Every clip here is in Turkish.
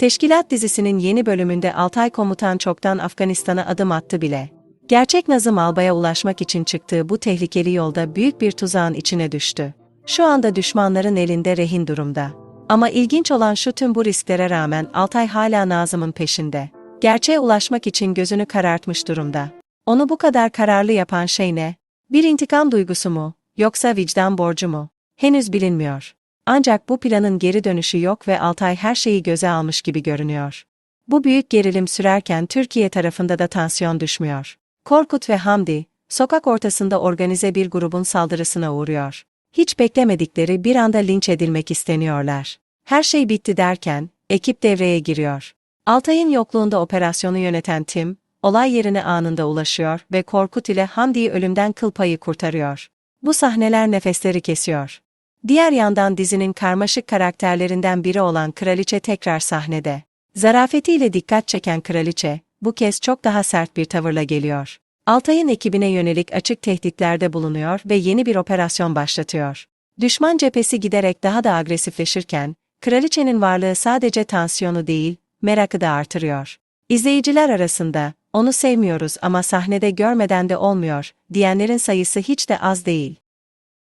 Teşkilat dizisinin yeni bölümünde Altay komutan çoktan Afganistan'a adım attı bile. Gerçek Nazım Albay'a ulaşmak için çıktığı bu tehlikeli yolda büyük bir tuzağın içine düştü. Şu anda düşmanların elinde rehin durumda. Ama ilginç olan şu tüm bu risklere rağmen Altay hala Nazım'ın peşinde. Gerçeğe ulaşmak için gözünü karartmış durumda. Onu bu kadar kararlı yapan şey ne? Bir intikam duygusu mu, yoksa vicdan borcu mu? Henüz bilinmiyor. Ancak bu planın geri dönüşü yok ve Altay her şeyi göze almış gibi görünüyor. Bu büyük gerilim sürerken Türkiye tarafında da tansiyon düşmüyor. Korkut ve Hamdi, sokak ortasında organize bir grubun saldırısına uğruyor. Hiç beklemedikleri bir anda linç edilmek isteniyorlar. Her şey bitti derken, ekip devreye giriyor. Altay'ın yokluğunda operasyonu yöneten Tim, olay yerine anında ulaşıyor ve Korkut ile Hamdi'yi ölümden kıl payı kurtarıyor. Bu sahneler nefesleri kesiyor. Diğer yandan dizinin karmaşık karakterlerinden biri olan Kraliçe tekrar sahnede. Zarafetiyle dikkat çeken Kraliçe, bu kez çok daha sert bir tavırla geliyor. Altay'ın ekibine yönelik açık tehditlerde bulunuyor ve yeni bir operasyon başlatıyor. Düşman cephesi giderek daha da agresifleşirken, Kraliçenin varlığı sadece tansiyonu değil, merakı da artırıyor. İzleyiciler arasında, onu sevmiyoruz ama sahnede görmeden de olmuyor, diyenlerin sayısı hiç de az değil.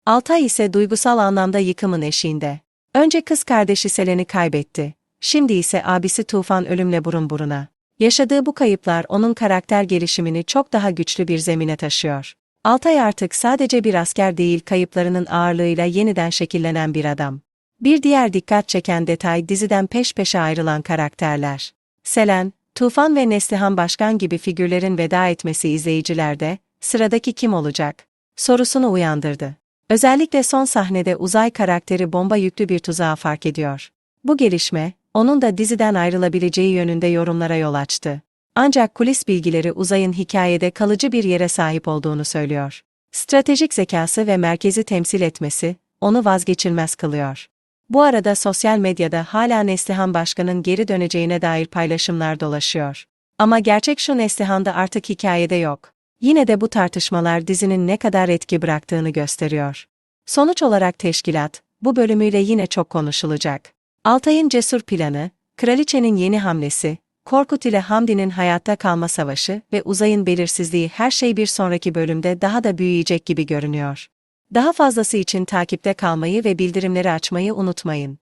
Altay ise duygusal anlamda yıkımın eşiğinde. Önce kız kardeşi Selen'i kaybetti. Şimdi ise abisi Tufan ölümle burun buruna. Yaşadığı bu kayıplar onun karakter gelişimini çok daha güçlü bir zemine taşıyor. Altay artık sadece bir asker değil kayıplarının ağırlığıyla yeniden şekillenen bir adam. Bir diğer dikkat çeken detay diziden peş peşe ayrılan karakterler. Selen, Tufan ve Neslihan Başkan gibi figürlerin veda etmesi izleyicilerde, sıradaki kim olacak? sorusunu uyandırdı. Özellikle son sahnede uzay karakteri bomba yüklü bir tuzağa fark ediyor. Bu gelişme, onun da diziden ayrılabileceği yönünde yorumlara yol açtı. Ancak kulis bilgileri uzayın hikayede kalıcı bir yere sahip olduğunu söylüyor. Stratejik zekası ve merkezi temsil etmesi, onu vazgeçilmez kılıyor. Bu arada sosyal medyada hala Neslihan Başkan'ın geri döneceğine dair paylaşımlar dolaşıyor. Ama gerçek şu Neslihan da artık hikayede yok. Yine de bu tartışmalar dizinin ne kadar etki bıraktığını gösteriyor. Sonuç olarak teşkilat, bu bölümüyle yine çok konuşulacak. Altay'ın cesur planı, kraliçenin yeni hamlesi, Korkut ile Hamdi'nin hayatta kalma savaşı ve uzayın belirsizliği her şey bir sonraki bölümde daha da büyüyecek gibi görünüyor. Daha fazlası için takipte kalmayı ve bildirimleri açmayı unutmayın.